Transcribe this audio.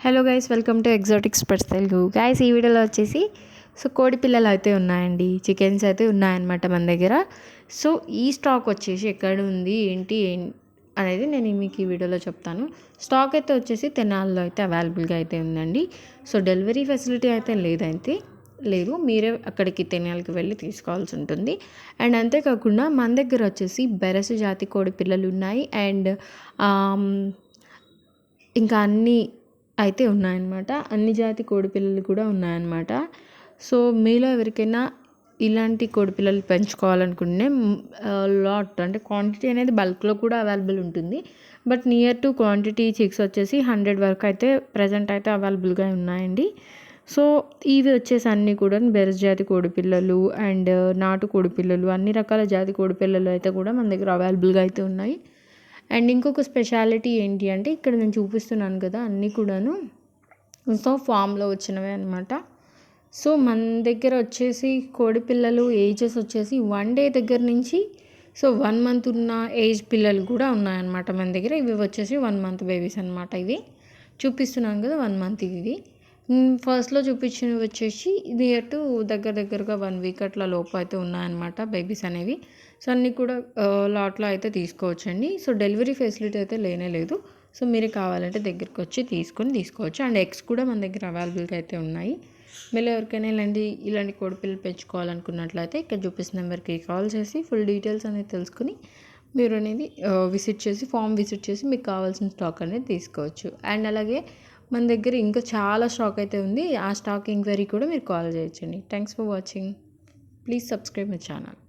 Hello guys welcome to exotics pets Telugu. Guys ఈ వీడియోలో వచ్చేసి సో కోడి పిల్లలు అయితే ఉన్నాయండి. చికెన్స్ అయితే ఉన్నాయన్నమాట మన దగ్గర. సో ఈ స్టాక్ వచ్చేసి ఎక్కడ ఉంది ఏంటి ఏం- అనేది నేను మీకు ఈ వీడియోలో చెప్తాను. స్టాక్ అయితే వచ్చేసి తెనాల్లో అయితే అవైలబుల్గా అయితే ఉందండి. సో డెలివరీ ఫెసిలిటీ అయితే లేదైతే లేదు. మీరే అక్కడికి తెనాలికి వెళ్ళి తీసుకోవాల్సి ఉంటుంది. అండ్ అంతేకాకుండా మన దగ్గర వచ్చేసి బెరసు జాతి కోడి పిల్లలు ఉన్నాయి. అండ్ ఇంకా అన్ని అయితే ఉన్నాయన్నమాట. అన్ని జాతి కోడిపిల్లలు కూడా ఉన్నాయన్నమాట. సో మీలో ఎవరికైనా ఇలాంటి కోడిపిల్లలు పెంచుకోవాలనుకుంటే లాట్ అంటే క్వాంటిటీ అనేది బల్క్లో కూడా అవైలబుల్ ఉంటుంది. But near to quantity chicks వచ్చేసి హండ్రెడ్ వరకు అయితే ప్రజెంట్ అయితే అవైలబుల్గా ఉన్నాయండి. సో ఇవి వచ్చేసి అన్నీ కూడా బెరస్ జాతి కోడిపిల్లలు అండ్ నాటు కోడిపిల్లలు అన్ని రకాల జాతి కోడిపిల్లలు అయితే కూడా మన దగ్గర అవైలబుల్గా అయితే ఉన్నాయి. అండ్ ఇంకొక స్పెషాలిటీ ఏంటి అంటే ఇక్కడ నేను చూపిస్తున్నాను కదా అన్నీ కూడాను. సో ఫామ్లో వచ్చినవే అనమాట సో మన దగ్గర వచ్చేసి కోడి పిల్లలు ఏజెస్ వచ్చేసి వన్ డే దగ్గర నుంచి సో వన్ మంత్ ఉన్న ఏజ్ పిల్లలు కూడా ఉన్నాయన్నమాట మన దగ్గర. ఇవి వచ్చేసి వన్ మంత్ బేబీస్ అనమాట ఇవి. చూపిస్తున్నాను కదా వన్ మంత్ ఇవి. ఫస్ట్లో చూపించినవి వచ్చేసి ఇది అటు దగ్గర దగ్గరగా వన్ వీక్ అట్లా లోపు అయితే ఉన్నాయన్నమాట బేబీస్ అనేవి. సో అన్నీ కూడా లాట్లో అయితే తీసుకోవచ్చండి. సో డెలివరీ ఫెసిలిటీ అయితే లేనే లేదు. సో మీరు కావాలంటే దగ్గరికి వచ్చి తీసుకొని తీసుకోవచ్చు. అండ్ ఎగ్స్ కూడా మన దగ్గర అవైలబుల్గా అయితే ఉన్నాయి. మీరు ఎవరికైనా ఇలాంటి ఇలాంటి కోడిపిల్లలు పెంచుకోవాలనుకున్నట్లయితే ఇక్కడ చూపిస్తున్న నెంబర్కి కాల్ చేసి ఫుల్ డీటెయిల్స్ అనేది తెలుసుకుని మీరు అనేది విజిట్ చేసి ఫామ్ విజిట్ చేసి మీకు కావాల్సిన స్టాక్ అనేది తీసుకోవచ్చు. అండ్ అలాగే మన దగ్గర ఇంకా చాలా స్టాక్ అయితే ఉంది. ఆ స్టాక్ ఎంక్వైరీ కూడా మీరు కాల్ చేయొచ్చండి. Thanks for watching please subscribe my channel